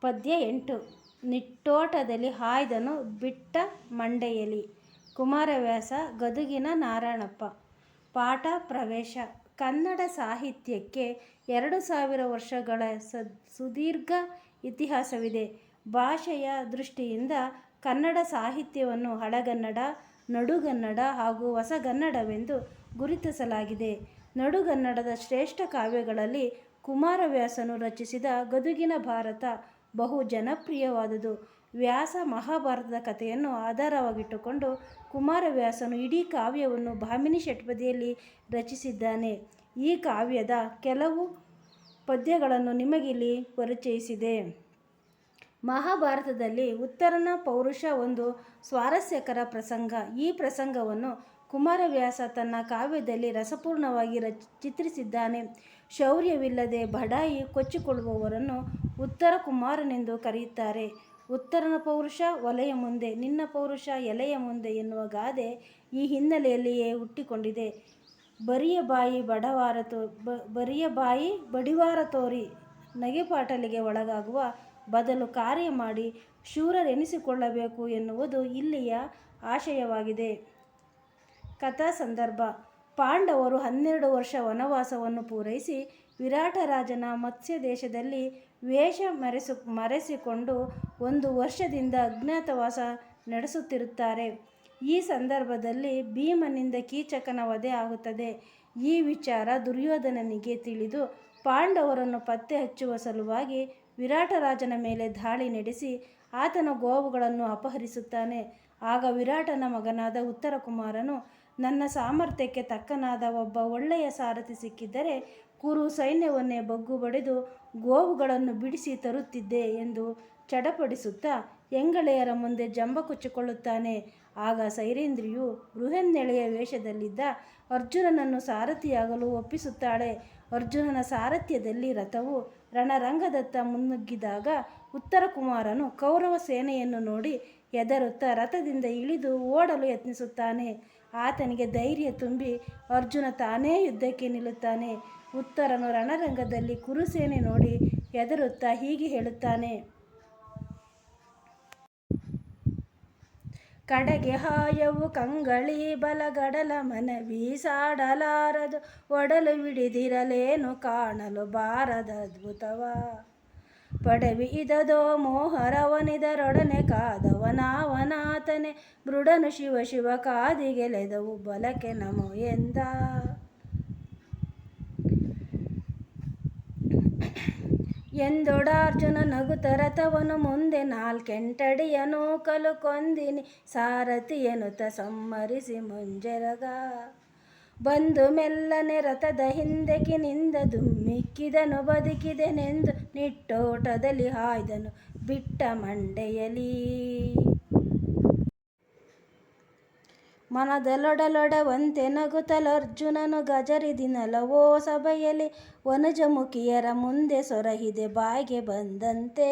ಪದ್ಯ ಎಂಟು ನಿಟ್ಟೋಟದಲ್ಲಿ ಹಾಯ್ದನು ಬಿಟ್ಟ ಮಂಡೆಯಲಿ. ಕುಮಾರವ್ಯಾಸ, ಗದುಗಿನ ನಾರಾಯಣಪ್ಪ. ಪಾಠ, ಪ್ರವೇಶ. ಕನ್ನಡ ಸಾಹಿತ್ಯಕ್ಕೆ ಎರಡು ಸಾವಿರ ವರ್ಷಗಳ ಸುದೀರ್ಘ ಇತಿಹಾಸವಿದೆ. ಭಾಷೆಯ ದೃಷ್ಟಿಯಿಂದ ಕನ್ನಡ ಸಾಹಿತ್ಯವನ್ನು ಹಳಗನ್ನಡ, ನಡುಗನ್ನಡ ಹಾಗೂ ಹೊಸಗನ್ನಡವೆಂದು ಗುರುತಿಸಲಾಗಿದೆ. ನಡುಗನ್ನಡದ ಶ್ರೇಷ್ಠ ಕಾವ್ಯಗಳಲ್ಲಿ ಕುಮಾರವ್ಯಾಸನು ರಚಿಸಿದ ಗದುಗಿನ ಭಾರತ ಬಹು ಜನಪ್ರಿಯವಾದುದು. ವ್ಯಾಸ ಮಹಾಭಾರತದ ಕಥೆಯನ್ನು ಆಧಾರವಾಗಿಟ್ಟುಕೊಂಡು ಕುಮಾರವ್ಯಾಸನು ಇಡೀ ಕಾವ್ಯವನ್ನು ಭಾಮಿನಿ ಷಟ್ಪದಿಯಲ್ಲಿ ರಚಿಸಿದ್ದಾನೆ. ಈ ಕಾವ್ಯದ ಕೆಲವು ಪದ್ಯಗಳನ್ನು ನಿಮಗಿಲ್ಲಿ ಪರಿಚಯಿಸಿದೆ. ಮಹಾಭಾರತದಲ್ಲಿ ಉತ್ತರನ ಪೌರುಷ ಒಂದು ಸ್ವಾರಸ್ಯಕರ ಪ್ರಸಂಗ. ಈ ಪ್ರಸಂಗವನ್ನು ಕುಮಾರವ್ಯಾಸ ತನ್ನ ಕಾವ್ಯದಲ್ಲಿ ರಸಪೂರ್ಣವಾಗಿ ರಚ, ಚಿತ್ರಿಸಿದ್ದಾನೆ. ಶೌರ್ಯವಿಲ್ಲದೆ ಬಡಾಯಿ ಕೊಚ್ಚಿಕೊಳ್ಳುವವರನ್ನು ಉತ್ತರ ಕುಮಾರನೆಂದು ಕರೆಯುತ್ತಾರೆ. ಉತ್ತರನ ಪೌರುಷ ಒಲೆಯ ಮುಂದೆ, ನಿನ್ನ ಪೌರುಷ ಎಲೆಯ ಮುಂದೆ ಎನ್ನುವ ಗಾದೆ ಈ ಹಿನ್ನೆಲೆಯಲ್ಲಿಯೇ ಹುಟ್ಟಿಕೊಂಡಿದೆ. ಬರಿಯ ಬಾಯಿ ಬಡವಾರ ತೋ ಬರಿಯ ಬಾಯಿ ಬಡಿವಾರ ತೋರಿ, ನಗೆಪಾಟಲಿಗೆ ಒಳಗಾಗುವ ಬದಲು ಕಾರ್ಯ ಮಾಡಿ ಶೂರರೆನಿಸಿಕೊಳ್ಳಬೇಕು ಎನ್ನುವುದು ಇಲ್ಲಿಯ ಆಶಯವಾಗಿದೆ. ಕಥಾ ಸಂದರ್ಭ. ಪಾಂಡವರು ಹನ್ನೆರಡು ವರ್ಷ ವನವಾಸವನ್ನು ಪೂರೈಸಿ ವಿರಾಟರಾಜನ ಮತ್ಸ್ಯ ದೇಶದಲ್ಲಿ ವೇಷ ಮರೆಸು, ಮರೆಸಿಕೊಂಡು ಒಂದು ವರ್ಷದಿಂದ ಅಜ್ಞಾತವಾಸ ನಡೆಸುತ್ತಿರುತ್ತಾರೆ. ಈ ಸಂದರ್ಭದಲ್ಲಿ ಭೀಮನಿಂದ ಕೀಚಕನ ವಧೆ ಆಗುತ್ತದೆ. ಈ ವಿಚಾರ ದುರ್ಯೋಧನನಿಗೆ ತಿಳಿದು ಪಾಂಡವರನ್ನು ಪತ್ತೆ ಹಚ್ಚುವ ಸಲುವಾಗಿ ವಿರಾಟರಾಜನ ಮೇಲೆ ದಾಳಿ ನಡೆಸಿ ಆತನ ಗೋವುಗಳನ್ನು ಅಪಹರಿಸುತ್ತಾನೆ. ಆಗ ವಿರಾಟನ ಮಗನಾದ ಉತ್ತರ ಕುಮಾರನು ನನ್ನ ಸಾಮರ್ಥ್ಯಕ್ಕೆ ತಕ್ಕನಾದ ಒಬ್ಬ ಒಳ್ಳೆಯ ಸಾರಥಿ ಸಿಕ್ಕಿದ್ದರೆ ಕುರು ಸೈನ್ಯವನ್ನೇ ಬಗ್ಗು ಬಡಿದು ಗೋವುಗಳನ್ನು ಬಿಡಿಸಿ ತರುತ್ತಿದ್ದೆ ಎಂದು ಚಡಪಡಿಸುತ್ತಾ ಎಂಗಳೆಯರ ಮುಂದೆ ಜಂಬ ಕೊಚ್ಚಿಕೊಳ್ಳುತ್ತಾನೆ ಆಗ ಸೈರೇಂದ್ರಿಯು ಬೃಹನ್ನೆಳೆಯ ವೇಷದಲ್ಲಿದ್ದ ಅರ್ಜುನನನ್ನು ಸಾರಥಿಯಾಗಲು ಒಪ್ಪಿಸುತ್ತಾಳೆ. ಅರ್ಜುನನ ಸಾರಥ್ಯದಲ್ಲಿ ರಥವು ರಣರಂಗದತ್ತ ಮುನ್ನುಗ್ಗಿದಾಗ ಉತ್ತರ ಕುಮಾರನು ಕೌರವ ಸೇನೆಯನ್ನು ನೋಡಿ ಎದರುತ್ತ ರಥದಿಂದ ಇಳಿದು ಓಡಲು ಯತ್ನಿಸುತ್ತಾನೆ. ಆತನಿಗೆ ಧೈರ್ಯ ತುಂಬಿ ಅರ್ಜುನ ತಾನೇ ಯುದ್ಧಕ್ಕೆ ನಿಲ್ಲುತ್ತಾನೆ. ಉತ್ತರನು ರಣರಂಗದಲ್ಲಿ ಕುರುಸೇನೆ ನೋಡಿ ಹೆದರುತ್ತಾ ಹೀಗೆ ಹೇಳುತ್ತಾನೆ. ಕಡೆಗೆ ಹಾಯವು ಕಂಗಳಿ ಬಲಗಡಲ ಮನವಿ ಸಾಡಲಾರದು. ಒಡಲು ಬಿಡಿದಿರಲೇನು ಕಾಣಲು ಬಾರದ ಅದ್ಭುತವ. ಪಡವಿ ಇದದೋ ಮೋಹರವನಿದರೊಡನೆ ಕಾದವನಾವನಾತನೆ. ಮೃಡನು ಶಿವ ಶಿವ ಕಾದಿಗೆಲೆದವು ಬಲಕೆ ನಮೋ ಎಂದ. ಎಂದೊಡಾರ್ಜುನ ನಗುತ ರಥವನು ಮುಂದೆ ನಾಲ್ಕೆಂಟಡಿಯ ನೂಕಲು ಕೊಂದಿನಿ. ಸಾರಥಿಯನುತ ಸಮ್ಮರಿಸಿ ಮುಂಜರಗ. ಬಂದು ಮೆಲ್ಲನೆ ರಥದ ಹಿಂದೆಕಿನಿಂದ ದುಮ್ಮಿಕ್ಕಿದನು, ಬದುಕಿದೆನೆಂದು ನಿಟ್ಟೋಟದಲ್ಲಿ ಹಾಯ್ದನು. ಬಿಟ್ಟ ಮಂಡೆಯಲಿ ಮನದಲೊಡಲೊಡವಂತೆ ನಗುತ್ತಲರ್ಜುನನು ಗಜರಿದಿನಲವೋ ಸಭೆಯಲ್ಲಿ ವನಜಮುಖಿಯರ ಮುಂದೆ ಸೊರಹಿದೆ ಬಾಯಿಗೆ ಬಂದಂತೆ.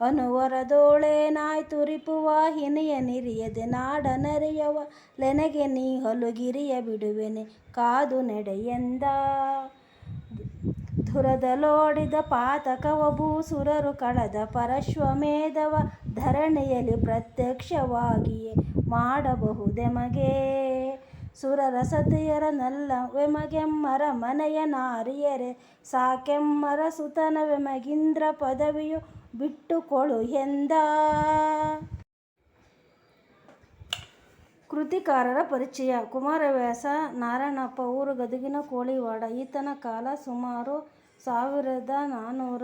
ಅನುವರದೋಳೇನಾಯ್ತು ರಿಪುವಾಹಿನಿಯ ನಿರಿಯದೆ ನಾಡ ನರಿಯವ ಲೆನಗೆ ನೀ ಹೊಲುಗಿರಿಯ ಬಿಡುವೆನೆ ಕಾದು ನಡೆಯೆಂದ. ಧುರದಲೋಡಿದ ಭೂಸುರರು ಕಳದ ಪರಶ್ವಮೇಧವ ಧರಣಿಯಲ್ಲಿ ಪ್ರತ್ಯಕ್ಷವಾಗಿಯೇ ಮಾಡಬಹುದೆಮಗೆ? ಸುರರ ಸತಿಯರನಲ್ಲ ವೆಮಗೆಮ್ಮರ ಮನೆಯ ನಾರಿಯರೆ. ಸಾಕೆಮ್ಮರ ಸುತನವೆಮಗಿಂದ್ರ ಪದವಿಯು ಬಿಟ್ಟುಕೊಳು ಎಂದ? ಕೃತಿಕಾರರ ಪರಿಚಯ. ಕುಮಾರವ್ಯಾಸ, ನಾರಾಯಣಪ್ಪ ಊರು ಗದಗಿನ ಕೋಳಿವಾಡ. ಈತನ ಕಾಲ ಸುಮಾರು ಸಾವಿರದ ನಾನ್ನೂರ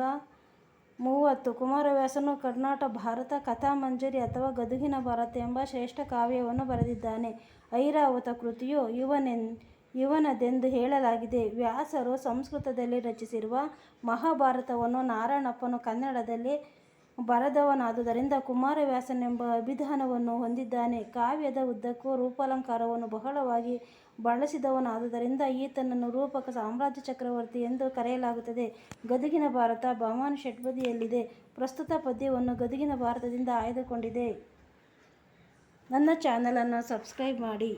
ಮೂವತ್ತು. ಕುಮಾರವ್ಯಾಸನು ಕರ್ನಾಟಕ ಭಾರತ ಕಥಾಮಂಜರಿ ಅಥವಾ ಗದುಗಿನ ಭಾರತ ಎಂಬ ಶ್ರೇಷ್ಠ ಕಾವ್ಯವನ್ನು ಬರೆದಿದ್ದಾನೆ. ಐರಾವತ ಕೃತಿಯು ಇವನೆನ್ ಇವನದೆಂದು ಹೇಳಲಾಗಿದೆ. ವ್ಯಾಸರು ಸಂಸ್ಕೃತದಲ್ಲಿ ರಚಿಸಿರುವ ಮಹಾಭಾರತವನ್ನು ನಾರಾಯಣಪ್ಪನು ಕನ್ನಡದಲ್ಲಿ ಬರೆದವನಾದುದರಿಂದ ಕುಮಾರವ್ಯಾಸನೆಂಬ ಅಭಿಧಾನವನ್ನು ಹೊಂದಿದ್ದಾನೆ. ಕಾವ್ಯದ ಉದ್ದಕ್ಕೂ ರೂಪಾಲಂಕಾರವನ್ನು ಬಹಳವಾಗಿ ಬಳಸಿದವನಾದುದರಿಂದ ಈತನನ್ನು ರೂಪಕ ಸಾಮ್ರಾಜ್ಯ ಚಕ್ರವರ್ತಿ ಎಂದು ಕರೆಯಲಾಗುತ್ತದೆ. ಗದುಗಿನ ಭಾರತ ಭಾಮನಿ ಷಟ್ಪದಿಯಲ್ಲಿದೆ. ಪ್ರಸ್ತುತ ಪದ್ಯವನ್ನು ಗದುಗಿನ ಭಾರತದಿಂದ ಆಯ್ದುಕೊಂಡಿದೆ. ನನ್ನ ಚಾನಲನ್ನು ಸಬ್ಸ್ಕ್ರೈಬ್ ಮಾಡಿ.